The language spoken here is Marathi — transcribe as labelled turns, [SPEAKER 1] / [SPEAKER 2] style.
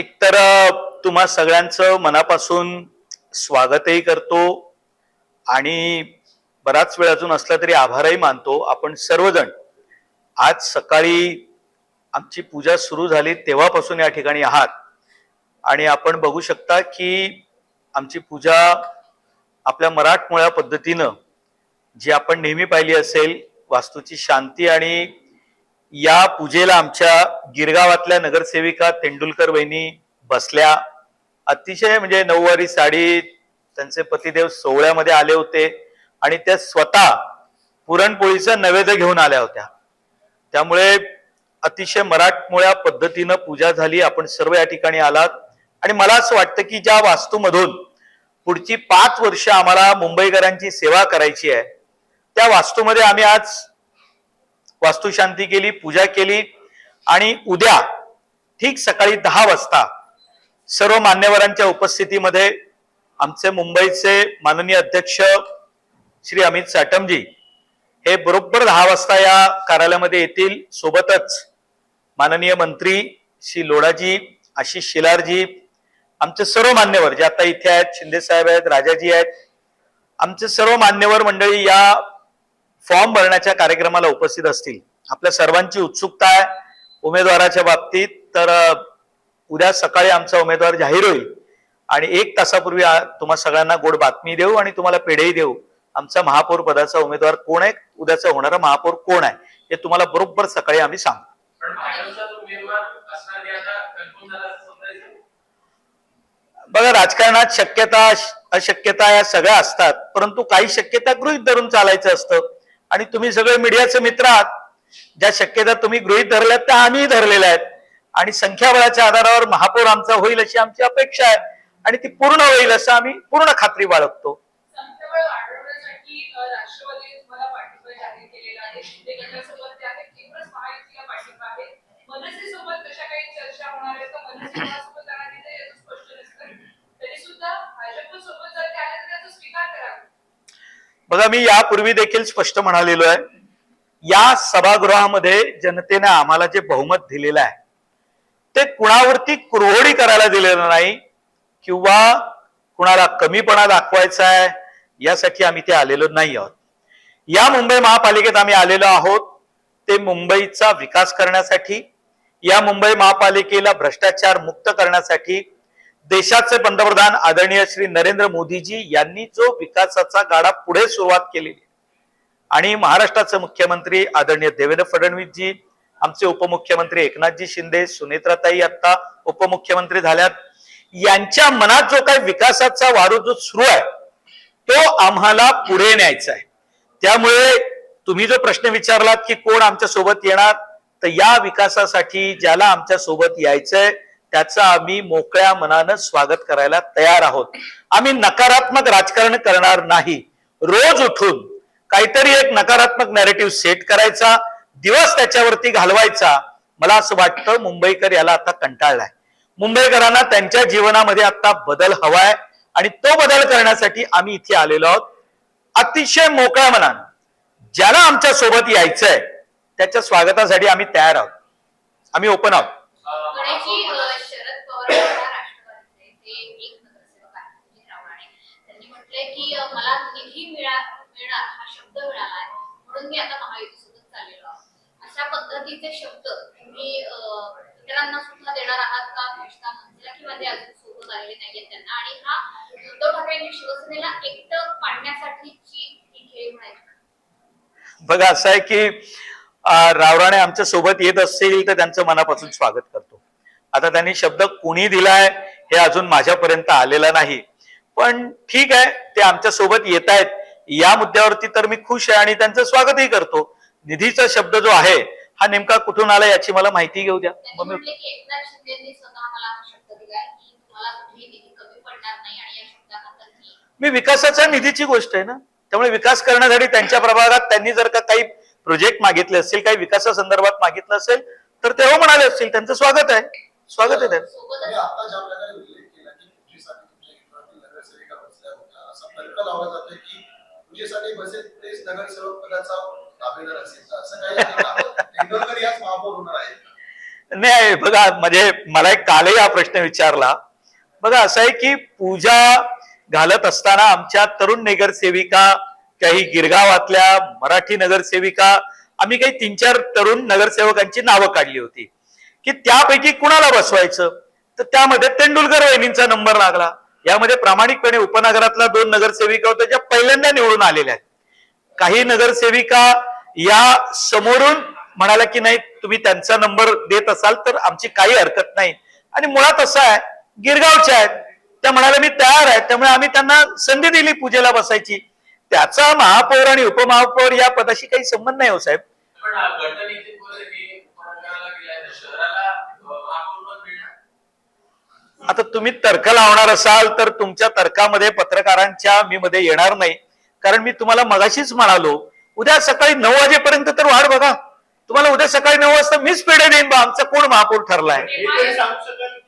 [SPEAKER 1] एकतर तर तुम्हा सगळ्यांचं मनापासून स्वागतही करतो आणि बराच वेळ अजून असला तरी आभारही मानतो. आपण सर्वजण आज सकाळी आमची पूजा सुरू झाली तेव्हापासून या ठिकाणी आहात. आणि आपण बघू शकता की आमची पूजा आपल्या मराठमोळ्या पद्धतीनं जी आपण नेहमी पाहिली असेल वास्तूची शांती आणि या पूजेला आमच्या गिरगावातल्या नगरसेविका तेंडुलकर वहिनी बसल्या. अतिशय म्हणजे नऊवारी साडी त्यांचे पतिदेव सोहळ्यामध्ये आले होते आणि त्या स्वतः पुरणपोळीचं नैवेद्य घेऊन आल्या होत्या. त्यामुळे अतिशय मराठमोळ्या पद्धतीनं पूजा झाली. आपण सर्व या ठिकाणी आलात. आणि मला असं वाटतं की ज्या वास्तूमधून पुढची पाच वर्ष आम्हाला मुंबईकरांची सेवा करायची आहे त्या वास्तूमध्ये आम्ही आज वास्तुशांती केली पूजा केली आणि उद्या ठीक सकाळी दहा वाजता सर्व मान्यवरांच्या उपस्थितीमध्ये आमचे मुंबईचे माननीय अध्यक्ष श्री अमित साटमजी हे बरोबर दहा वाजता या कार्यालयामध्ये येतील. सोबतच माननीय मंत्री श्री लोढाजी आशिष शिलारजी आमचे सर्व मान्यवर जे आता इथे आहेत शिंदे साहेब आहेत राजाजी आहेत आमचे सर्व मान्यवर मंडळी या फॉर्म भरण्याच्या कार्यक्रमाला उपस्थित असतील. आपल्या सर्वांची उत्सुकता आहे. उमेदवाराच्या बाबतीत तर उद्या सकाळी आमचा उमेदवार जाहीर होईल. आणि एक तासापूर्वी तुम्हा सगळ्यांना गोड बातमी देऊ आणि तुम्हाला पेढेही देऊ. आमचा महापौर पदाचा उमेदवार कोण आहे? उद्याचा होणारा महापौर कोण आहे? हे तुम्हाला बरोबर सकाळी आम्ही सांगू. बघा राजकारणात शक्यता अशक्यता या सगळ्या असतात. परंतु काही शक्यता गृहीत धरून चालायचं असतं. आणि तुम्ही सगळे मीडियाचे मित्र आहात. ज्या शक्यता तुम्ही गृहीत धरल्यात त्या आम्ही धरलेल्या आहेत. आणि संख्याबळाच्या आधारावर महापौर आमचा होईल अशी आमची अपेक्षा आहे. आणि ती पूर्ण होईल असं आम्ही पूर्ण खात्री बाळगतो
[SPEAKER 2] संख्याबळ वाढवण्यासाठी अ, राष्ट्रवादी तुम्हाला पाठिंबा जाहीर केलेला आहे शिंदे गटासोबत ते आहे केंद्र महायुतीला पाठिंबा आहे मनसेसोबत कशा काही चर्चा होणार आहेत का मनसे कोणासोबत जाणार नाही ते याचं स्पष्ट नसतं तरी सुद्धा भाजप सोबत जर ते आले तर त्याचा स्वीकार करावा
[SPEAKER 1] बघा मी यापूर्वी देखील स्पष्ट म्हणालेलो आहे या सभागृहामध्ये जनतेने आम्हाला जे बहुमत दिलेलं आहे ते कुणावरती कुरघोडी करायला दिलेलं नाही किंवा कुणाला कमीपणा दाखवायचा आहे यासाठी आम्ही ते आलेलो नाही आहोत. या मुंबई महापालिकेत आम्ही आलेलो आहोत ते मुंबईचा विकास करण्यासाठी या मुंबई महापालिकेला भ्रष्टाचार मुक्त करण्यासाठी देशाचे पंतप्रधान आदरणीय श्री नरेंद्र मोदीजी यांनी जो विकासाचा गाडा पुढे सुरुवात केलेली आणि महाराष्ट्राचे मुख्यमंत्री आदरणीय देवेंद्र फडणवीसजी आमचे उपमुख्यमंत्री एकनाथजी शिंदे सुनेत्राताई आता उपमुख्यमंत्री झाल्यात यांच्या मनात जो काही विकासाचा वारू जो सुरू आहे तो आम्हाला पुढे न्यायचा आहे. त्यामुळे तुम्ही जो प्रश्न विचारलात की कोण आमच्यासोबत येणार तर या विकासासाठी ज्याला आमच्यासोबत यायचंय त्याचं आम्ही मोकळ्या मनानं स्वागत करायला तयार आहोत. आम्ही नकारात्मक राजकारण करणार नाही. रोज उठून काहीतरी एक नकारात्मक नॅरेटिव्ह सेट करायचा दिवस त्याच्यावरती घालवायचा मला असं वाटतं मुंबईकर याला आता कंटाळलाय. मुंबईकरांना त्यांच्या जीवनामध्ये आता बदल हवाय आणि तो बदल करण्यासाठी आम्ही इथे आलेलो आहोत. अतिशय मोकळ्या मनानं. ज्याला आमच्यासोबत यायचंय त्याच्या स्वागतासाठी आम्ही तयार आहोत. आम्ही ओपन आहोत.
[SPEAKER 3] मिळणार हा शब्द मिळाला आहे म्हणून मी आता महायुतीसोबत चाललेलो आहे. अशा पद्धतीचे शब्द तुम्ही इतरांना सुद्धा देणार आहात का? भेटता मनसेला किंवा ते अजून सोबत आलेले नाहीये त्यांना. आणि हा उद्धव ठाकरेंनी शिवसेनेला एकटं पाडण्यासाठीची ही खेळी म्हणायची.
[SPEAKER 1] बघा असं आहे की रावराणे आमच्यासोबत येत असतील तर त्यांचं मनापासून स्वागत करतो. आता त्यांनी शब्द कुणी दिलाय हे अजून माझ्यापर्यंत आलेलं नाही. पण ठीक आहे ते आमच्यासोबत येत आहेत या मुद्द्यावरती तर मी खुश आहे आणि त्यांचं स्वागतही करतो. निधीचा शब्द जो आहे हा नेमका कुठून आला याची मला माहिती घेऊ द्या.
[SPEAKER 3] त्यांनी
[SPEAKER 1] मग मी
[SPEAKER 3] म्हटले की एकनाथ शिंदेनी स्वतः मला हा शब्द दिलाय की तुम्हाला कुठेही निधी कमी पडणार नाही आणि या शब्दाखाली
[SPEAKER 1] मी विकासाच्या निधीची गोष्ट आहे ना त्यामुळे विकास करण्यासाठी त्यांच्या प्रभागात त्यांनी जर का काही प्रोजेक्ट मागितले असतील काही विकासासंदर्भात मागितलं असेल तर ते हो म्हणाले असतील. त्यांचं स्वागत आहे. स्वागत आहे त्यांचं.
[SPEAKER 3] सोबतच
[SPEAKER 4] पूजेसाठी तुमच्या केंद्रातील बसेल तेच नगरसेवक पदाचा दावेदार असेल. असं काही आहे याच महापौर होणार आहे.
[SPEAKER 1] नाही बघा म्हणजे मला एक कालही हा प्रश्न विचारला. बघा असं आहे की पूजा घालत असताना आमच्या तरुण नगरसेविका काही गिरगावातल्या मराठी नगरसेविका आम्ही काही तीन चार तरुण नगरसेवकांची नावं काढली होती. की त्यापैकी कुणाला बसवायचं? तर त्यामध्ये तेंडुलकर वहिनींचा नंबर लागला. यामध्ये प्रामाणिकपणे उपनगरातल्या दोन नगरसेविका होत्या ज्या पहिल्यांदा निवडून आलेल्या आहेत. काही नगरसेविका या समोरून म्हणाल्या की नाही तुम्ही त्यांचा नंबर देत असाल तर आमची काही हरकत नाही. आणि मुळात असं आहे गिरगावच्या आहेत. त्या म्हणाल्या मी तयार आहे. त्यामुळे आम्ही त्यांना संधी दिली पूजेला बसायची. त्याचा महापौर आणि उपमहापौर या पदाशी काही संबंध नाही हो साहेब. आता तुम्ही तर्क लावणार असाल तर तुमच्या तर्कामध्ये पत्रकारांच्या मी मध्ये येणार नाही. कारण मी तुम्हाला मगाशीच म्हणालो उद्या सकाळी नऊ वाजेपर्यंत तर वाढ बघा. तुम्हाला उद्या सकाळी नऊ वाजता मीच पेढे देईन बा. आमचा कोण महापौर ठरलाय?